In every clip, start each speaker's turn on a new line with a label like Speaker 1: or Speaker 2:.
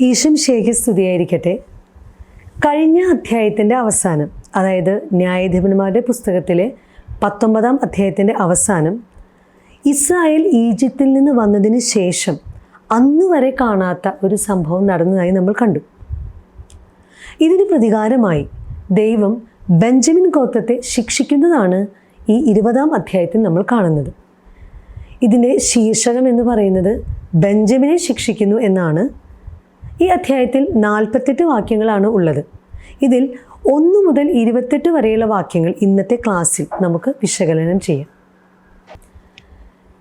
Speaker 1: ഈശം ശേഖി സ്തുതിയായിരിക്കട്ടെ. കഴിഞ്ഞ അധ്യായത്തിന്റെ അവസാനം അതായത് ന്യായാധിപന്മാരുടെ പുസ്തകത്തിലെ പത്തൊമ്പതാം അധ്യായത്തിന്റെ അവസാനം ഇസ്രായേൽ ഈജിപ്തിൽ നിന്ന് വന്നതിന് ശേഷം അന്നുവരെ കാണാത്ത ഒരു സംഭവം നടന്നതായി നമ്മൾ കണ്ടു. ഇതിന് പ്രതികാരമായി ദൈവം ബെഞ്ചമിൻ ഗോത്രത്തെ ശിക്ഷിക്കുന്നതാണ് ഈ ഇരുപതാം അധ്യായത്തിൽ നമ്മൾ കാണുന്നത്. ഇതിന്റെ ശീർഷകം എന്ന് പറയുന്നത് ബെഞ്ചമിനെ ശിക്ഷിക്കുന്നു എന്നാണ് ഈ അധ്യായത്തിൽ നാൽപ്പത്തെട്ട് വാക്യങ്ങളാണ് ഉള്ളത്. ഇതിൽ ഒന്ന് മുതൽ ഇരുപത്തെട്ട് വരെയുള്ള വാക്യങ്ങൾ ഇന്നത്തെ ക്ലാസ്സിൽ നമുക്ക് വിശകലനം ചെയ്യാം.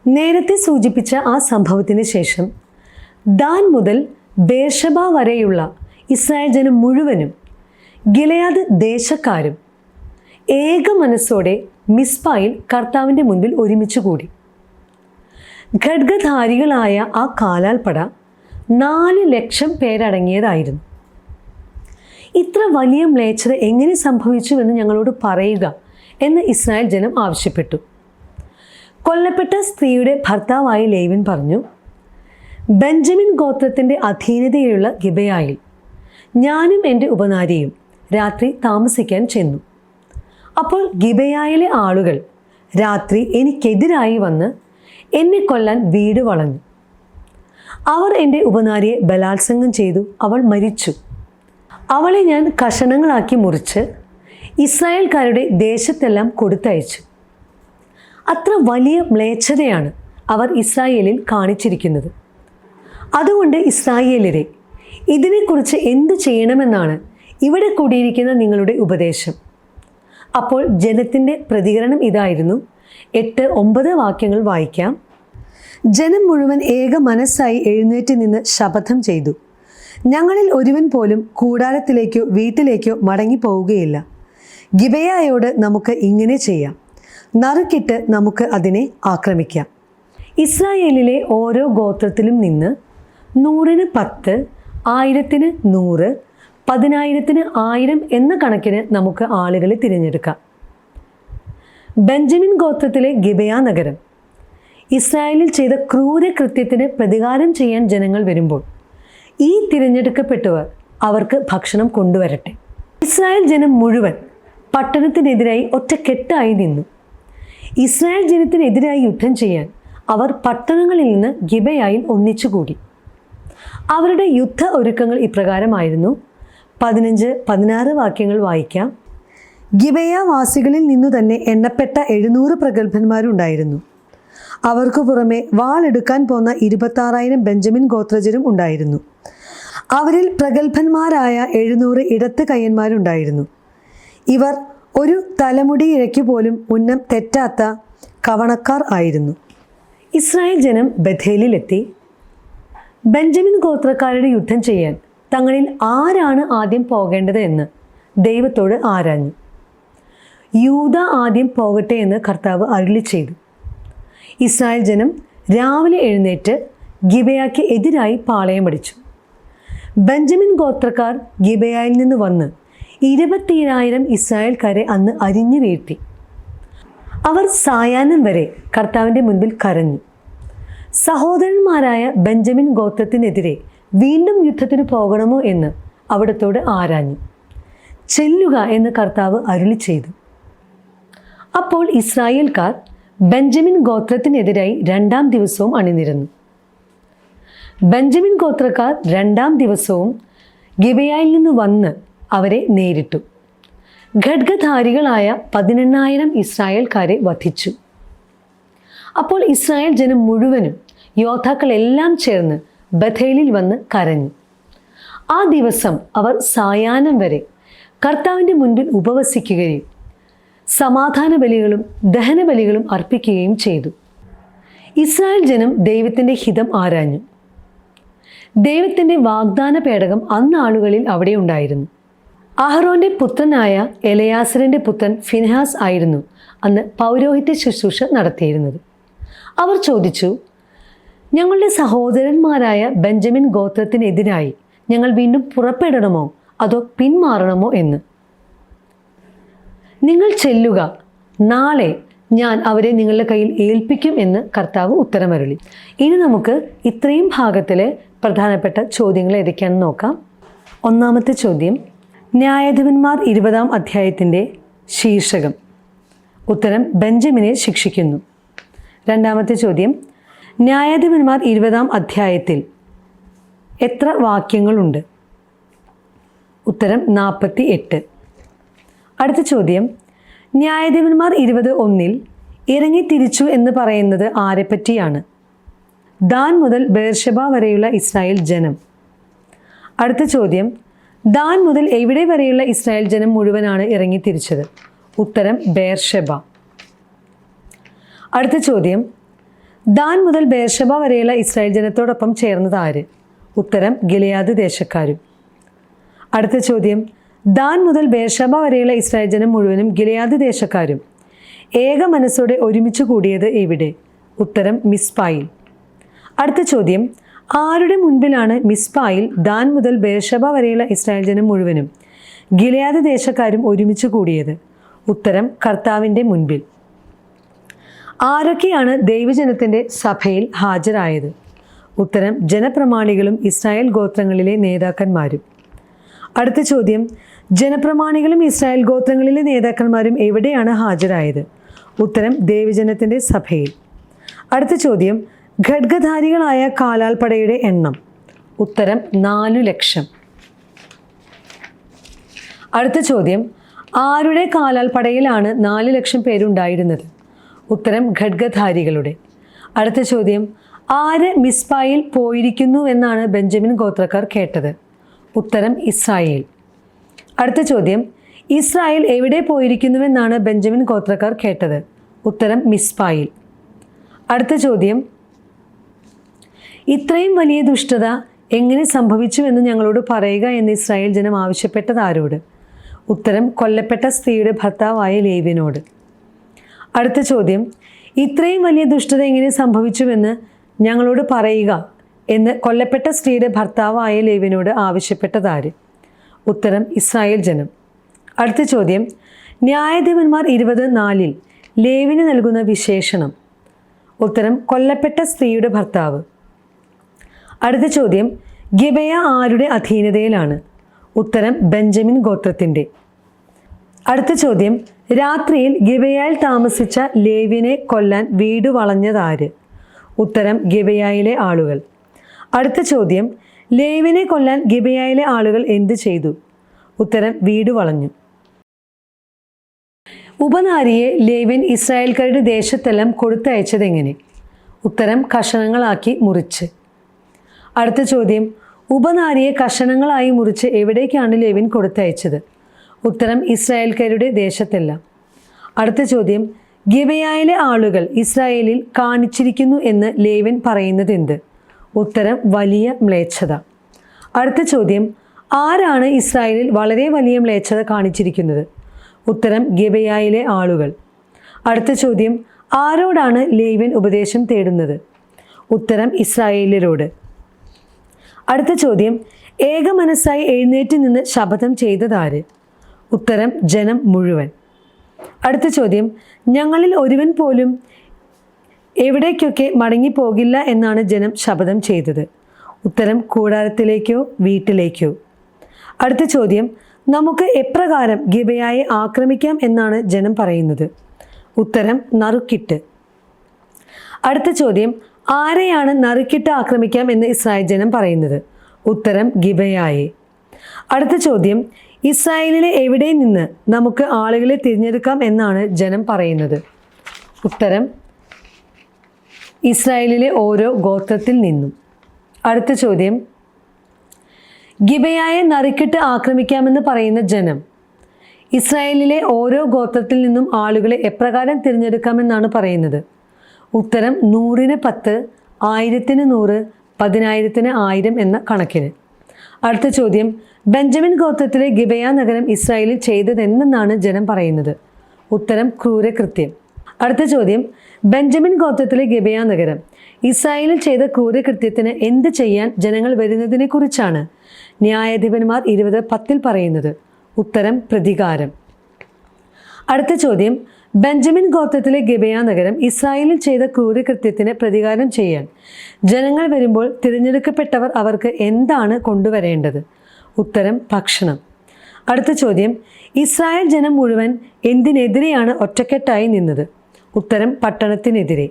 Speaker 1: നേരത്തെ സൂചിപ്പിച്ച ആ സംഭവത്തിന് ശേഷം ദാൻ മുതൽ ബേർഷബ വരെയുള്ള ഇസ്രായേൽ ജനം മുഴുവനും ഗിലയാദ് ദേശക്കാരും ഏക മനസ്സോടെ മിസ്പായിൽ കർത്താവിന്റെ മുൻപിൽ ഒരുമിച്ച് കൂടി. ഖഡ്ഗധാരികളായ ആ കാലാൽപ്പട നാല് ലക്ഷം പേരടങ്ങിയതായിരുന്നു. ഇത്ര വലിയ മ്ലേച്ഛത എങ്ങനെ സംഭവിച്ചു എന്ന് ഞങ്ങളോട് പറയുക എന്ന് ഇസ്രായേൽ ജനം ആവശ്യപ്പെട്ടു. കൊല്ലപ്പെട്ട സ്ത്രീയുടെ ഭർത്താവായ ലേവിൻ പറഞ്ഞു ബെഞ്ചമിൻ ഗോത്രത്തിന്റെ അധീനതയിലുള്ള ഗിബയായിൽ ഞാനും എന്റെ ഉപനാരിയും രാത്രി താമസിക്കാൻ ചെന്നു. അപ്പോൾ ഗിബയായിലെ ആളുകൾ രാത്രി എനിക്കെതിരായി വന്ന് എന്നെ കൊല്ലാൻ വീട് വളഞ്ഞു. അവർ എന്റെ ഉപനാരിയെ ബലാത്സംഗം ചെയ്തു. അവൾ മരിച്ചു. അവളെ ഞാൻ കഷണങ്ങളാക്കി മുറിച്ച് ഇസ്രായേൽക്കാരുടെ ദേശത്തെല്ലാം കൊടുത്തയച്ചു. അത്ര വലിയ മ്ലേച്ഛതയാണ് അവർ ഇസ്രായേലിൽ കാണിച്ചിരിക്കുന്നത്. അതുകൊണ്ട് ഇസ്രായേലരെ ഇതിനെക്കുറിച്ച് എന്തു ചെയ്യണമെന്നാണ് ഇവിടെ കൂടിയിരിക്കുന്ന നിങ്ങളുടെ ഉപദേശം. അപ്പോൾ ജനത്തിന്റെ പ്രതികരണം ഇതായിരുന്നു. എട്ട് ഒമ്പത് വാക്യങ്ങൾ വായിക്കാം. ജനം മുഴുവൻ ഏക മനസ്സായി എഴുന്നേറ്റ് നിന്ന് ശപഥം ചെയ്തു. ഞങ്ങളിൽ ഒരുവൻ പോലും കൂടാരത്തിലേക്കോ വീട്ടിലേക്കോ മടങ്ങിപ്പോവുകയില്ല. ഗിബയായോട് നമുക്ക് ഇങ്ങനെ ചെയ്യാം. നറുക്കിട്ട് നമുക്ക് അതിനെ ആക്രമിക്കാം. ഇസ്രായേലിലെ ഓരോ ഗോത്രത്തിലും നിന്ന് നൂറിന് പത്ത് ആയിരത്തിന് നൂറ് പതിനായിരത്തിന് ആയിരം എന്ന കണക്കിന് നമുക്ക് ആളുകളെ തിരഞ്ഞെടുക്കാം. ബെഞ്ചമിൻ ഗോത്രത്തിലെ ഗിബയാ നഗരം ഇസ്രായേലിൽ ചെയ്ത ക്രൂരകൃത്യത്തിന് പ്രതികാരം ചെയ്യാൻ ജനങ്ങൾ വരുമ്പോൾ ഈ തിരഞ്ഞെടുക്കപ്പെട്ടവർ അവർക്ക് ഭക്ഷണം കൊണ്ടുവരട്ടെ. ഇസ്രായേൽ ജനം മുഴുവൻ പട്ടണത്തിനെതിരായി ഒറ്റക്കെട്ടായി നിന്നു. ഇസ്രായേൽ ജനത്തിനെതിരായി യുദ്ധം ചെയ്യാൻ അവർ പട്ടണങ്ങളിൽ നിന്ന് ഗിബയായിൽ ഒന്നിച്ചുകൂടി. അവരുടെ യുദ്ധ ഒരുക്കങ്ങൾ ഇപ്രകാരമായിരുന്നു. പതിനഞ്ച് പതിനാറ് വാക്യങ്ങൾ വായിക്കാം. ഗിബയാവാസികളിൽ നിന്നു തന്നെ എണ്ണപ്പെട്ട എഴുന്നൂറ് പ്രഗത്ഭന്മാരുണ്ടായിരുന്നു. അവർക്ക് പുറമെ വാളെടുക്കാൻ പോന്ന ഇരുപത്താറായിരം ബെഞ്ചമിൻ ഗോത്രജരും ഉണ്ടായിരുന്നു. അവരിൽ പ്രഗത്ഭന്മാരായ എഴുന്നൂറ് ഇടത്ത് കയ്യന്മാരുണ്ടായിരുന്നു ഇവർ ഒരു തലമുടി ഇഴയ്ക്ക് പോലും ഉന്നം തെറ്റാത്ത കവണക്കാർ ആയിരുന്നു. ഇസ്രായേൽ ജനം ബഥേലിലെത്തി. ബെഞ്ചമിൻ ഗോത്രക്കാരുടെ യുദ്ധം ചെയ്യാൻ തങ്ങളിൽ ആരാണ് ആദ്യം പോകേണ്ടത് എന്ന് ദൈവത്തോട് ആരാഞ്ഞു. യൂത ആദ്യം പോകട്ടെ എന്ന് കർത്താവ് അരുളി ചെയ്തു. ഇസ്രായേൽ ജനം രാവിലെ എഴുന്നേറ്റ് ഗിബയാക്ക് എതിരായി പാളയം അടിച്ചു. ബെഞ്ചമിൻ ഗോത്രക്കാർ ഗിബയായിൽ നിന്ന് വന്ന് ഇരുപത്തിയേഴായിരം ഇസ്രായേൽക്കാരെ അന്ന് അരിഞ്ഞു വീഴ്ത്തി. അവർ സായാഹ്നം വരെ കർത്താവിന്റെ മുൻപിൽ കരഞ്ഞു. സഹോദരന്മാരായ ബെഞ്ചമിൻ ഗോത്രത്തിനെതിരെ വീണ്ടും യുദ്ധത്തിന് പോകണമോ എന്ന് അവിടത്തോട് ആരാഞ്ഞു. ചെല്ലുക എന്ന് കർത്താവ് അരുളി ചെയ്തു. അപ്പോൾ ഇസ്രായേൽക്കാർ ബെഞ്ചമിൻ ഗോത്രത്തിനെതിരായി രണ്ടാം ദിവസവും അണിനിരുന്നു. ബെഞ്ചമിൻ ഗോത്രക്കാർ രണ്ടാം ദിവസവും ഗിബയായിൽ നിന്ന് വന്ന് അവരെ നേരിട്ടു. ഘഡ്ഗധാരികളായ പതിനെണ്ണായിരം ഇസ്രായേൽക്കാരെ വധിച്ചു. അപ്പോൾ ഇസ്രായേൽ ജനം മുഴുവനും യോദ്ധാക്കളെല്ലാം ചേർന്ന് ബഥേലിൽ വന്ന് കരഞ്ഞു. ആ ദിവസം അവർ സായാഹ്നം വരെ കർത്താവിന്റെ മുൻപിൽ ഉപവസിക്കുകയും സമാധാന ബലികളും ദഹന ബലികളും അർപ്പിക്കുകയും ചെയ്തു. ഇസ്രായേൽ ജനം ദൈവത്തിന്റെ ഹിതം ആരാഞ്ഞു. ദൈവത്തിന്റെ വാഗ്ദാന പേടകം അന്ന് ആളുകളിൽ അവിടെ ഉണ്ടായിരുന്നു. അഹ്റോന്റെ പുത്രനായ എലയാസറിന്റെ പുത്രൻ ഫിൻഹാസ് ആയിരുന്നു അന്ന് പൗരോഹിത്യ ശുശ്രൂഷ നടത്തിയിരുന്നത്. അവർ ചോദിച്ചു ഞങ്ങളുടെ സഹോദരന്മാരായ ബെഞ്ചമിൻ ഗോത്രത്തിനെതിരായി ഞങ്ങൾ വീണ്ടും പുറപ്പെടണമോ? അതോ പിന്മാറണമോ? എന്ന്. നിങ്ങൾ ചെല്ലുക. നാളെ ഞാൻ അവരെ നിങ്ങളുടെ കയ്യിൽ ഏൽപ്പിക്കും എന്ന് കർത്താവ് ഉത്തരമരുളി. ഇനി നമുക്ക് ഇത്രയും ഭാഗത്തിലെ പ്രധാനപ്പെട്ട ചോദ്യങ്ങൾ ഏതൊക്കെയാണെന്ന് നോക്കാം. ഒന്നാമത്തെ ചോദ്യം ന്യായാധിപന്മാർ ഇരുപതാം അധ്യായത്തിന്റെ ശീർഷകം. ഉത്തരം ബെഞ്ചമിനെ ശിക്ഷിക്കുന്നു. രണ്ടാമത്തെ ചോദ്യം ന്യായാധിപന്മാർ ഇരുപതാം അധ്യായത്തിൽ എത്ര വാക്യങ്ങളുണ്ട്? ഉത്തരം നാൽപ്പത്തി എട്ട്. അടുത്ത ചോദ്യം. ന്യായാധിപന്മാർ ഇരുപത് ഒന്നിൽ ഇറങ്ങി തിരിച്ചു എന്ന് പറയുന്നത് ആരെപ്പറ്റിയാണ് ദാൻ മുതൽ ബേർഷബ വരെയുള്ള ഇസ്രായേൽ ജനം. അടുത്ത ചോദ്യം. ദാൻ മുതൽ എവിടെ വരെയുള്ള ഇസ്രായേൽ ജനം മുഴുവനാണ് ഇറങ്ങി തിരിച്ചത്? ഉത്തരം ബേർഷബ അടുത്ത ചോദ്യം. ദാൻ മുതൽ ബേർഷബ വരെയുള്ള ഇസ്രായേൽ ജനത്തോടൊപ്പം ചേർന്നത് ആര്? ഉത്തരം ഗിലയാദ് ദേശക്കാരും. അടുത്ത ചോദ്യം. ദാൻ മുതൽ ബേർഷബ വരെയുള്ള ഇസ്രായേൽ ജനം മുഴുവനും ഗിലയാദ് ദേശക്കാരും ഏക മനസ്സോടെ ഒരുമിച്ച് കൂടിയത് എവിടെ? ഉത്തരം മിസ്പായിൽ. അടുത്ത ചോദ്യം ആരുടെ മുൻപിലാണ് മിസ്പായിൽ ദാൻ മുതൽ ബേർഷബ വരെയുള്ള ഇസ്രായേൽ ജനം മുഴുവനും ഗിലയാദ് ദേശക്കാരും ഒരുമിച്ച് കൂടിയത്? ഉത്തരം കർത്താവിന്റെ മുൻപിൽ. ആരൊക്കെയാണ് ദൈവജനത്തിന്റെ സഭയിൽ ഹാജരായത്? ഉത്തരം ജനപ്രമാണികളും ഇസ്രായേൽ ഗോത്രങ്ങളിലെ നേതാക്കന്മാരും. അടുത്ത ചോദ്യം ജനപ്രമാണികളും ഇസ്രായേൽ ഗോത്രങ്ങളിലെ നേതാക്കന്മാരും എവിടെയാണ് ഹാജരായത്? ഉത്തരം ദേവജനത്തിന്റെ സഭയിൽ. അടുത്ത ചോദ്യം ഖഡ്ഗധാരികളായ കാലാൽപ്പടയുടെ എണ്ണം. ഉത്തരം നാലു ലക്ഷം. അടുത്ത ചോദ്യം ആരുടെ കാലാൽപ്പടയിലാണ് നാല് ലക്ഷം പേരുണ്ടായിരുന്നത്? ഉത്തരം ഖഡ്ഗധാരികളുടെ. അടുത്ത ചോദ്യം ആര് മിസ്ബായിൽ പോയിരിക്കുന്നു എന്നാണ് ബെഞ്ചമിൻ ഗോത്രക്കാർ കേട്ടത്? ഉത്തരം ഇസ്രായേൽ. അടുത്ത ചോദ്യം. ഇസ്രായേൽ എവിടെ പോയിരിക്കുന്നുവെന്നാണ് ബെഞ്ചമിൻ ഗോത്രക്കാർ കേട്ടത്. ഉത്തരം മിസ്ബായിൽ അടുത്ത ചോദ്യം. ഇത്രയും വലിയ ദുഷ്ടത എങ്ങനെ സംഭവിച്ചു എന്ന് ഞങ്ങളോട് പറയുക എന്ന് ഇസ്രായേൽ ജനം ആവശ്യപ്പെട്ടത് ആരോട്? ഉത്തരം കൊല്ലപ്പെട്ട സ്ത്രീയുടെ ഭർത്താവായ ലേവിനോട് അടുത്ത ചോദ്യം. ഇത്രയും വലിയ ദുഷ്ടത എങ്ങനെ സംഭവിച്ചുവെന്ന് ഞങ്ങളോട് പറയുക എന്ന് കൊല്ലപ്പെട്ട സ്ത്രീയുടെ ഭർത്താവായ ലേവ്യനോട് ആവശ്യപ്പെട്ടതാര് ഉത്തരം ഇസ്രായേൽ ജനം. അടുത്ത ചോദ്യം. ന്യായാധിപന്മാർ ഇരുപത് നാലിൽ ലേവിന് നൽകുന്ന വിശേഷണം. ഉത്തരം കൊല്ലപ്പെട്ട സ്ത്രീയുടെ ഭർത്താവ്. അടുത്ത ചോദ്യം. ഗിബയ ആരുടെ അധീനതയിലാണ്? ഉത്തരം ബെഞ്ചമിൻ ഗോത്രത്തിന്റെ. അടുത്ത ചോദ്യം. രാത്രിയിൽ ഗിബയായിൽ താമസിച്ച ലേവിനെ കൊല്ലാൻ വീട് വളഞ്ഞതാര്? ഉത്തരം ഗിബയായിലെ ആളുകൾ. അടുത്ത ചോദ്യം. ലേവിനെ കൊല്ലാൻ ഗിബയായിലെ ആളുകൾ എന്ത് ചെയ്തു? ഉത്തരം വീട് വളഞ്ഞു. ഉപനാരിയെ ലേവിൻ ഇസ്രായേൽക്കാരുടെ ദേശത്തെല്ലാം കൊടുത്തയച്ചതെങ്ങനെ? ഉത്തരം കഷണങ്ങളാക്കി മുറിച്ച്. അടുത്ത ചോദ്യം ഉപനാരിയെ കഷണങ്ങളായി മുറിച്ച് എവിടേക്കാണ് ലേവിൻ കൊടുത്തയച്ചത്? ഉത്തരം ഇസ്രായേൽക്കാരുടെ ദേശത്തെല്ലാം. അടുത്ത ചോദ്യം ഗിബയായിലെ ആളുകൾ ഇസ്രായേലിൽ കാണിച്ചിരിക്കുന്നു എന്ന് ലേവിൻ പറയുന്നത് എന്ത് ഉത്തരം വലിയ മ്ലേച്ഛത. അടുത്ത ചോദ്യം ആരാണ് ഇസ്രായേലിൽ വളരെ വലിയ മ്ലേച്ഛത കാണിച്ചിരിക്കുന്നത്? ഉത്തരം ഗബയായിലെ ആളുകൾ. അടുത്ത ചോദ്യം ആരോടാണ് ലേവ്യൻ ഉപദേശം തേടുന്നത്? ഉത്തരം ഇസ്രായേലിയരോട് അടുത്ത ചോദ്യം ഏക മനസ്സായി എഴുന്നേറ്റ് നിന്ന് ശപഥം ചെയ്തതാര്? ഉത്തരം ജനം മുഴുവൻ. അടുത്ത ചോദ്യം ഞങ്ങളിൽ ഒരുവൻ പോലും എവിടേക്കൊക്കെ മടങ്ങിപ്പോകില്ല എന്നാണ് ജനം ശപഥം ചെയ്തത്. ഉത്തരം കൂടാരത്തിലേക്കോ വീട്ടിലേക്കോ. അടുത്ത ചോദ്യം നമുക്ക് എപ്രകാരം ഗിബയായെ ആക്രമിക്കാം എന്നാണ് ജനം പറയുന്നത്. ഉത്തരം നറുക്കിട്ട്. അടുത്ത ചോദ്യം ആരെയാണ് നറുക്കിട്ട് ആക്രമിക്കാം എന്ന് ഇസ്രായേൽ ജനം പറയുന്നത്? ഉത്തരം ഗിബയായെ. അടുത്ത ചോദ്യം ഇസ്രായേലിലെ എവിടെ നിന്ന് നമുക്ക് ആളുകളെ തിരഞ്ഞെടുക്കാം എന്നാണ് ജനം പറയുന്നത്? ഉത്തരം ഇസ്രായേലിലെ ഓരോ ഗോത്രത്തിൽ നിന്നും. അടുത്ത ചോദ്യം. ഗിബയായെ നറുക്കിട്ട് ആക്രമിക്കാമെന്ന് പറയുന്ന ജനം. ഇസ്രായേലിലെ ഓരോ ഗോത്രത്തിൽ നിന്നും ആളുകളെ എപ്രകാരം തിരഞ്ഞെടുക്കാമെന്നാണ് പറയുന്നത്. ഉത്തരം നൂറിന് പത്ത് ആയിരത്തിന് നൂറ് പതിനായിരത്തിന് ആയിരം എന്ന കണക്കിന്. അടുത്ത ചോദ്യം. ബെഞ്ചമിൻ ഗോത്രത്തിലെ ഗിബയ നഗരം ഇസ്രായേലിൽ ചെയ്തതെന്നാണ് ജനം പറയുന്നത്? ഉത്തരം ക്രൂരകൃത്യം. അടുത്ത ചോദ്യം. ബെഞ്ചമിൻ ഗോത്രത്തിലെ ഗബിയ നഗരം. ഇസ്രായേലിൽ ചെയ്ത ക്രൂരകൃത്യത്തിന് എന്ത് ചെയ്യാൻ ജനങ്ങൾ വരുന്നതിനെ കുറിച്ചാണ് ന്യായാധിപന്മാർ ഇരുപത് പത്തിൽ പറയുന്നത്. ഉത്തരം പ്രതികാരം. അടുത്ത ചോദ്യം. ബെഞ്ചമിൻ ഗോത്രത്തിലെ ഗബിയ നഗരം ഇസ്രായേലിൽ ചെയ്ത ക്രൂരകൃത്യത്തിന് പ്രതികാരം ചെയ്യാൻ. ജനങ്ങൾ വരുമ്പോൾ തിരഞ്ഞെടുക്കപ്പെട്ടവർ അവർക്ക് എന്താണ് കൊണ്ടുവരേണ്ടത്? ഉത്തരം ഭക്ഷണം. അടുത്ത ചോദ്യം. ഇസ്രായേൽ ജനം മുഴുവൻ എന്തിനെതിരെയാണ് ഒറ്റക്കെട്ടായി നിന്നത്? ഉത്തരം പട്ടണത്തിനെതിരെ.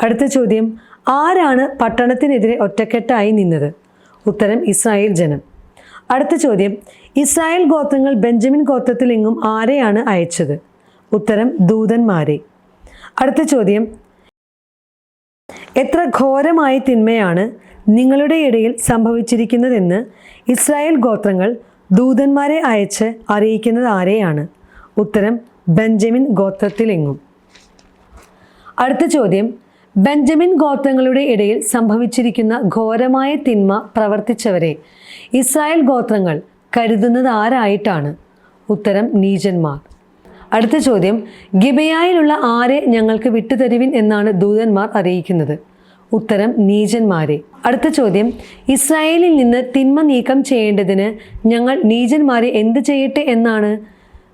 Speaker 1: അടുത്ത ചോദ്യം ആരാണ് പട്ടണത്തിനെതിരെ ഒറ്റക്കെട്ടായി നിന്നത്? ഉത്തരം ഇസ്രായേൽ ജനം. അടുത്ത ചോദ്യം ഇസ്രായേൽ ഗോത്രങ്ങൾ ബെഞ്ചമിൻ ഗോത്രത്തിൽ എങ്ങും ആരെയാണ് അയച്ചത്? ഉത്തരം ദൂതന്മാരെ. അടുത്ത ചോദ്യം എത്ര ഘോരമായ തിന്മയാണ് നിങ്ങളുടെ ഇടയിൽ സംഭവിച്ചിരിക്കുന്നതെന്ന് ഇസ്രായേൽ ഗോത്രങ്ങൾ ദൂതന്മാരെ അയച്ച് അറിയിക്കുന്നത് ആരെയാണ്? ഉത്തരം ബെഞ്ചമിൻ ഗോത്രത്തിലെങ്ങും. അടുത്ത ചോദ്യം. ബെഞ്ചമിൻ ഗോത്രങ്ങളുടെ ഇടയിൽ സംഭവിച്ചിരിക്കുന്ന ഘോരമായ തിന്മ പ്രവർത്തിച്ചവരെ ഇസ്രായേൽ ഗോത്രങ്ങൾ കരുതുന്നത് ആരായിട്ടാണ്? ഉത്തരം നീചന്മാർ. അടുത്ത ചോദ്യം. ഗിബയായിലുള്ള ആരെ ഞങ്ങൾക്ക് വിട്ടുതരുവിൻ എന്നാണ് ദൂതന്മാർ അറിയിക്കുന്നത്. ഉത്തരം നീചന്മാരെ. അടുത്ത ചോദ്യം. ഇസ്രായേലിൽ നിന്ന് തിന്മ നീക്കം ചെയ്യേണ്ടതിന് ഞങ്ങൾ നീചന്മാരെ എന്ത് ചെയ്യട്ടെ എന്നാണ്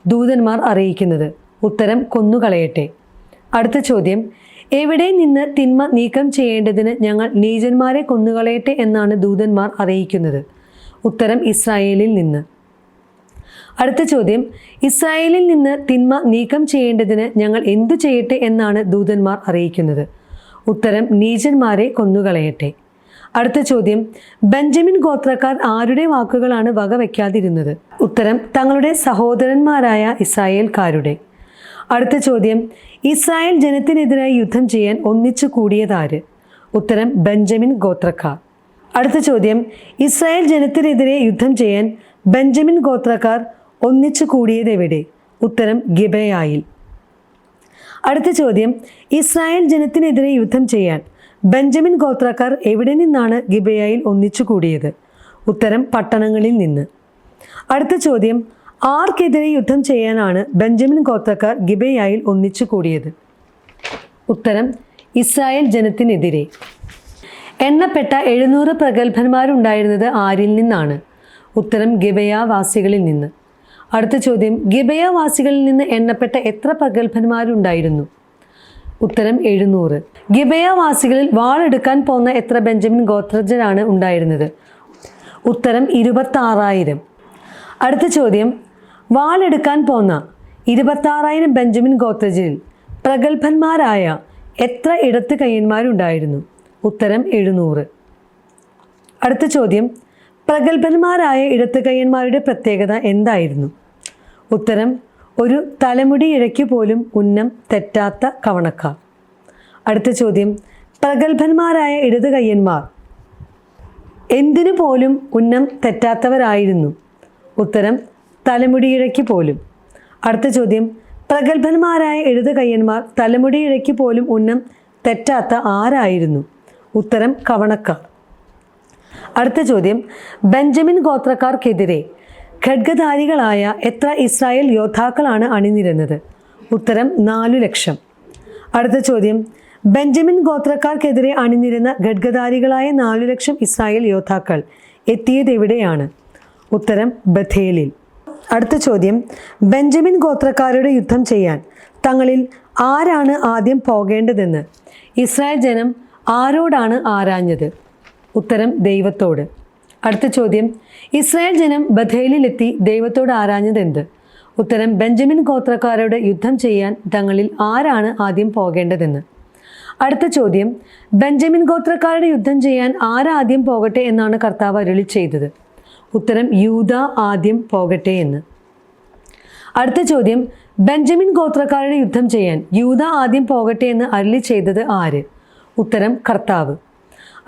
Speaker 1: ദൂതന്മാർ അറിയിക്കുന്നത്. ഉത്തരം കൊന്നുകളയട്ടെ. അടുത്ത ചോദ്യം. എവിടെ നിന്ന് തിന്മ നീക്കം ചെയ്യേണ്ടതിന് ഞങ്ങൾ നീചന്മാരെ കൊന്നുകളയട്ടെ എന്നാണ് ദൂതന്മാർ അറിയിക്കുന്നത്. ഉത്തരം ഇസ്രായേലിൽ നിന്ന്. അടുത്ത ചോദ്യം. ഇസ്രായേലിൽ നിന്ന് തിന്മ നീക്കം ചെയ്യേണ്ടതിന് ഞങ്ങൾ എന്തു ചെയ്യട്ടെ എന്നാണ് ദൂതന്മാർ അറിയിക്കുന്നത്. ഉത്തരം നീചന്മാരെ കൊന്നുകളയട്ടെ. അടുത്ത ചോദ്യം. ബെഞ്ചമിൻ ഗോത്രക്കാർ ആരുടെ വാക്കുകളാണ് വകവെക്കാതിരുന്നത്? ഉത്തരം തങ്ങളുടെ സഹോദരന്മാരായ ഇസ്രായേൽക്കാരുടെ. അടുത്ത ചോദ്യം. ഇസ്രായേൽ ജനത്തിനെതിരായി യുദ്ധം ചെയ്യാൻ ഒന്നിച്ചു കൂടിയതാര്? ഉത്തരം ബെഞ്ചമിൻ ഗോത്രക്കാർ അടുത്ത ചോദ്യം. ഇസ്രായേൽ ജനത്തിനെതിരെ യുദ്ധം ചെയ്യാൻ ബെഞ്ചമിൻ ഗോത്രക്കാർ ഒന്നിച്ചു കൂടിയതെവിടെ? ഉത്തരം ഗിബയായിൽ. അടുത്ത ചോദ്യം. ഇസ്രായേൽ ജനത്തിനെതിരെ യുദ്ധം ചെയ്യാൻ ബെഞ്ചമിൻ ഗോത്രക്കാർ എവിടെ നിന്നാണ് ഗിബയായിൽ ഒന്നിച്ചു കൂടിയത്? ഉത്തരം പട്ടണങ്ങളിൽ നിന്ന്. അടുത്ത ചോദ്യം. ആർക്കെതിരെ യുദ്ധം ചെയ്യാനാണ് ബെഞ്ചമിൻ ഗോത്രക്കാർ ഗിബയായിൽ ഒന്നിച്ചു കൂടിയത്. ഉത്തരം ഇസ്രായേൽ ജനത്തിനെതിരെ. എണ്ണപ്പെട്ട എഴുന്നൂറ് പ്രഗത്ഭന്മാരുണ്ടായിരുന്നത് ആരിൽ നിന്നാണ്? ഉത്തരം ഗിബയാവാസികളിൽ നിന്ന്. അടുത്ത ചോദ്യം ഗിബയാവാസികളിൽ നിന്ന് എണ്ണപ്പെട്ട എത്ര പ്രഗത്ഭന്മാരുണ്ടായിരുന്നു? ഉത്തരം എഴുന്നൂറ്. ഗിബയാവാസികളിൽ വാളെടുക്കാൻ പോന്ന എത്ര ബെഞ്ചമിൻ ഗോത്രജരാണ് ഉണ്ടായിരുന്നത്? ഉത്തരം ഇരുപത്താറായിരം. അടുത്ത ചോദ്യം വാളെടുക്കാൻ പോന്ന ഇരുപത്താറായിരം ബെഞ്ചമിൻ ഗോത്രജരിൽ പ്രഗത്ഭന്മാരായ എത്ര ഇടത്ത് കയ്യന്മാരുണ്ടായിരുന്നു? ഉത്തരം എഴുന്നൂറ്. അടുത്ത ചോദ്യം പ്രഗത്ഭന്മാരായ ഇടത്ത് കയ്യന്മാരുടെ പ്രത്യേകത എന്തായിരുന്നു? ഉത്തരം ഒരു തലമുടി ഇഴയ്ക്ക് പോലും ഉന്നം തെറ്റാത്ത കവണക്കാർ. അടുത്ത ചോദ്യം പ്രഗത്ഭന്മാരായ ഇടത് കയ്യന്മാർ എന്തിനു പോലും ഉന്നം തെറ്റാത്തവരായിരുന്നു? ഉത്തരം തലമുടിയിഴയ്ക്ക് പോലും. അടുത്ത ചോദ്യം. പ്രഗത്ഭന്മാരായ എഴുത കയ്യന്മാർ തലമുടിയിഴയ്ക്ക് പോലും ഉന്നം തെറ്റാത്ത ആരായിരുന്നു? ഉത്തരം കവണക്കാർ. അടുത്ത ചോദ്യം. ബെഞ്ചമിൻ ഗോത്രക്കാർക്കെതിരെ ഖഡ്ഗധാരികളായ എത്ര ഇസ്രായേൽ യോദ്ധാക്കളാണ് അണിനിരുന്നത്? ഉത്തരം നാലു ലക്ഷം. അടുത്ത ചോദ്യം. ബെഞ്ചമിൻ ഗോത്രക്കാർക്കെതിരെ അണിനിരുന്ന ഖഡ്ഗധാരികളായ നാലു ലക്ഷം ഇസ്രായേൽ യോദ്ധാക്കൾ എത്തിയത് എവിടെയാണ്? ഉത്തരം ബഥേലിൽ. അടുത്ത ചോദ്യം. ബെഞ്ചമിൻ ഗോത്രക്കാരുടെ യുദ്ധം ചെയ്യാൻ തങ്ങളിൽ ആരാണ് ആദ്യം പോകേണ്ടതെന്ന്? ഇസ്രായേൽ ജനം ആരോടാണ് ആരാഞ്ഞത്? ഉത്തരം ദൈവത്തോട്. അടുത്ത ചോദ്യം. ഇസ്രായേൽ ജനം ബഥേലിലെത്തി ദൈവത്തോട് ആരാഞ്ഞത് എന്ത് ഉത്തരം ബെഞ്ചമിൻ ഗോത്രക്കാരോട് യുദ്ധം ചെയ്യാൻ തങ്ങളിൽ ആരാണ് ആദ്യം പോകേണ്ടതെന്ന്? അടുത്ത ചോദ്യം. ബെഞ്ചമിൻ ഗോത്രക്കാരുടെ യുദ്ധം ചെയ്യാൻ ആരാദ്യം പോകട്ടെ എന്നാണ് കർത്താവ് അരുളി ചെയ്തത്. ഉത്തരം യൂത ആദ്യം പോകട്ടെ എന്ന്. അടുത്ത ചോദ്യം ബെഞ്ചമിൻ ഗോത്രക്കാരുടെ യുദ്ധം ചെയ്യാൻ യൂത ആദ്യം പോകട്ടെ എന്ന് അരുളി ചെയ്തത് ആര്? ഉത്തരം കർത്താവ്.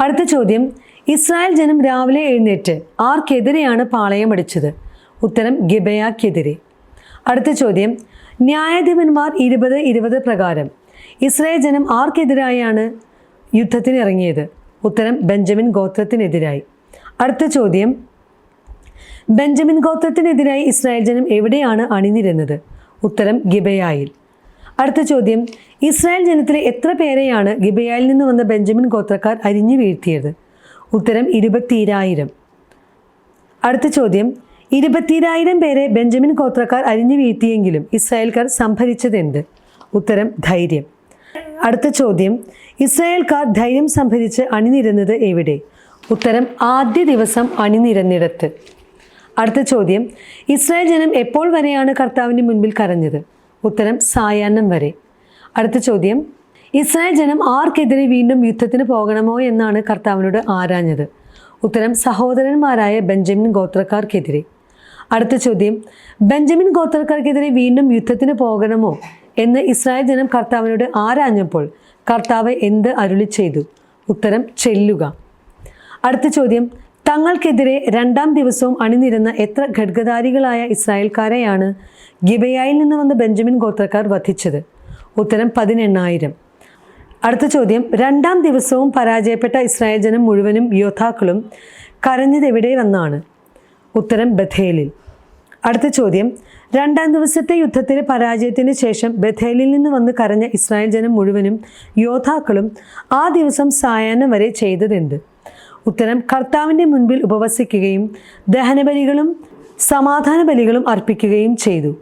Speaker 1: അടുത്ത ചോദ്യം ഇസ്രായേൽ ജനം രാവിലെ എഴുന്നേറ്റ് ആർക്കെതിരെയാണ് പാളയമടിച്ചത് ഉത്തരം ഗിബയാക്കെതിരെ. അടുത്ത ചോദ്യം ന്യായാധിപന്മാർ ഇരുപത് ഇരുപത് പ്രകാരം ഇസ്രായേൽ ജനം ആർക്കെതിരായാണ് യുദ്ധത്തിനിറങ്ങിയത്? ഉത്തരം ബെഞ്ചമിൻ ഗോത്രത്തിനെതിരായി. അടുത്ത ചോദ്യം ബെഞ്ചമിൻ ഗോത്രത്തിനെതിരായി ഇസ്രായേൽ ജനം എവിടെയാണ് അണിനിരുന്നത്? ഉത്തരം ഗിബയായിൽ. അടുത്ത ചോദ്യം ഇസ്രായേൽ ജനത്തിലെ എത്ര പേരെയാണ് ഗിബയായിൽ നിന്ന് വന്ന ബെഞ്ചമിൻ ഗോത്രക്കാർ അരിഞ്ഞു വീഴ്ത്തിയത്? ഉത്തരം ഇരുപത്തിരായിരം. അടുത്ത ചോദ്യം ഇരുപത്തിരായിരം പേരെ ബെഞ്ചമിൻ ഗോത്രക്കാർ അരിഞ്ഞു വീഴ്ത്തിയെങ്കിലും ഇസ്രായേൽക്കാർ സംഭരിച്ചതെന്ത്? ഉത്തരം ധൈര്യം. അടുത്ത ചോദ്യം ഇസ്രായേൽക്കാർ ധൈര്യം സംഭരിച്ച് അണിനിരുന്നത് എവിടെ? ഉത്തരം ആദ്യ ദിവസം അണിനിരന്നിടത്ത്. അടുത്ത ചോദ്യം. ഇസ്രായേൽ ജനം എപ്പോൾ വരെയാണ് കർത്താവിന്റെ മുൻപിൽ കരഞ്ഞത്? ഉത്തരം സായാഹ്നം വരെ. അടുത്ത ചോദ്യം. ഇസ്രായേൽ ജനം ആർക്കെതിരെ വീണ്ടും യുദ്ധത്തിന് പോകണമോ എന്നാണ് കർത്താവിനോട് ആരാഞ്ഞത്? ഉത്തരം സഹോദരന്മാരായ ബെഞ്ചമിൻ ഗോത്രക്കാർക്കെതിരെ. അടുത്ത ചോദ്യം. ബെഞ്ചമിൻ ഗോത്രക്കാർക്കെതിരെ വീണ്ടും യുദ്ധത്തിന് പോകണമോ എന്ന് ഇസ്രായേൽ ജനം കർത്താവിനോട് ആരാഞ്ഞപ്പോൾ കർത്താവ് എന്ത് അരുളി ചെയ്തു? ഉത്തരം ചെല്ലുക. അടുത്ത ചോദ്യം. തങ്ങൾക്കെതിരെ രണ്ടാം ദിവസവും അണിനിരുന്ന എത്ര ഘഡ്ഗധാരികളായ ഇസ്രായേൽക്കാരെയാണ് ഗിബയായിൽ നിന്ന് വന്ന ബെഞ്ചമിൻ ഗോത്രക്കാർ വധിച്ചത്? ഉത്തരം പതിനെണ്ണായിരം. അടുത്ത ചോദ്യം. രണ്ടാം ദിവസവും പരാജയപ്പെട്ട ഇസ്രായേൽ ജനം മുഴുവനും യോദ്ധാക്കളും കരഞ്ഞത് എവിടെ വന്നാണ്? ഉത്തരം ബഥേലിൽ. അടുത്ത ചോദ്യം. രണ്ടാം ദിവസത്തെ യുദ്ധത്തിലെ പരാജയത്തിന് ശേഷം ബഥേലിൽ നിന്ന് വന്ന് കരഞ്ഞ ഇസ്രായേൽ ജനം മുഴുവനും യോദ്ധാക്കളും ആ ദിവസം സായാഹ്നം വരെ ചെയ്തതെന്ത്? ഉത്തരം കർത്താവിന്റെ മുൻപിൽ ഉപവസിക്കുകയും ദഹനബലികളും സമാധാന ബലികളും അർപ്പിക്കുകയും ചെയ്തു.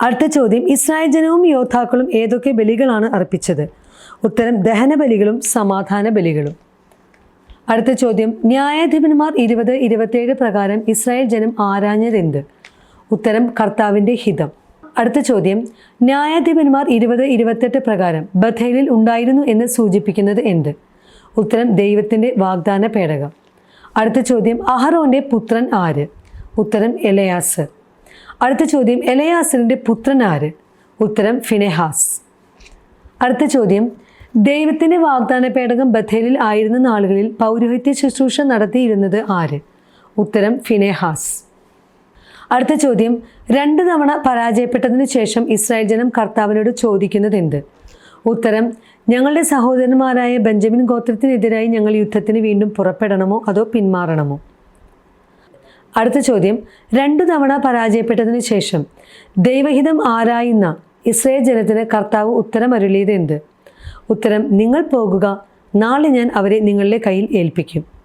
Speaker 1: അടുത്ത ചോദ്യം ഇസ്രായേൽ ജനവും യോദ്ധാക്കളും ഏതൊക്കെ ബലികളാണ് അർപ്പിച്ചത്? ഉത്തരം ദഹനബലികളും സമാധാന ബലികളും അടുത്ത ചോദ്യം ന്യായാധിപന്മാർ ഇരുപത് ഇരുപത്തിയേഴ് പ്രകാരം ഇസ്രായേൽ ജനം ആരാഞ്ഞതെന്ത്? ഉത്തരം കർത്താവിന്റെ ഹിതം. അടുത്ത ചോദ്യം ന്യായാധിപന്മാർ ഇരുപത് ഇരുപത്തെട്ട് പ്രകാരം ബഥേലിൽ ഉണ്ടായിരുന്നു എന്ന് സൂചിപ്പിക്കുന്നത് എന്ത്? ഉത്തരം ദൈവത്തിന്റെ വാഗ്ദാന പേടകം. അടുത്ത ചോദ്യം അഹറോന്റെ പുത്രൻ ആര്? ഉത്തരം എലയാസ്. അടുത്ത ചോദ്യം എലയാസിന്റെ പുത്രൻ ആര്? ഉത്തരം ഫിനെഹാസ്. അടുത്ത ചോദ്യം ദൈവത്തിന്റെ വാഗ്ദാന പേടകം ബഥേലിൽ ആയിരുന്ന നാളുകളിൽ പൗരോഹിത്യ ശുശ്രൂഷ നടത്തിയിരുന്നത് ആര്? ഉത്തരം ഫിനെഹാസ്. അടുത്ത ചോദ്യം രണ്ട് തവണ പരാജയപ്പെട്ടതിന് ശേഷം ഇസ്രായേൽ ജനം കർത്താവിനോട് ചോദിക്കുന്നത് എന്ത് ഉത്തരം ഞങ്ങളുടെ സഹോദരന്മാരായ ബെഞ്ചമിൻ ഗോത്രത്തിനെതിരായി ഞങ്ങൾ യുദ്ധത്തിന് വീണ്ടും പുറപ്പെടണമോ അതോ പിന്മാറണമോ? അടുത്ത ചോദ്യം രണ്ടു തവണ പരാജയപ്പെട്ടതിന് ശേഷം ദൈവഹിതം ആരായുന്ന ഇസ്രയേൽ ജനത്തിന് കർത്താവ് ഉത്തരം അരുളിയത് എന്ത്? ഉത്തരം നിങ്ങൾ പോകുക നാളെ ഞാൻ അവരെ നിങ്ങളുടെ കയ്യിൽ ഏൽപ്പിക്കും.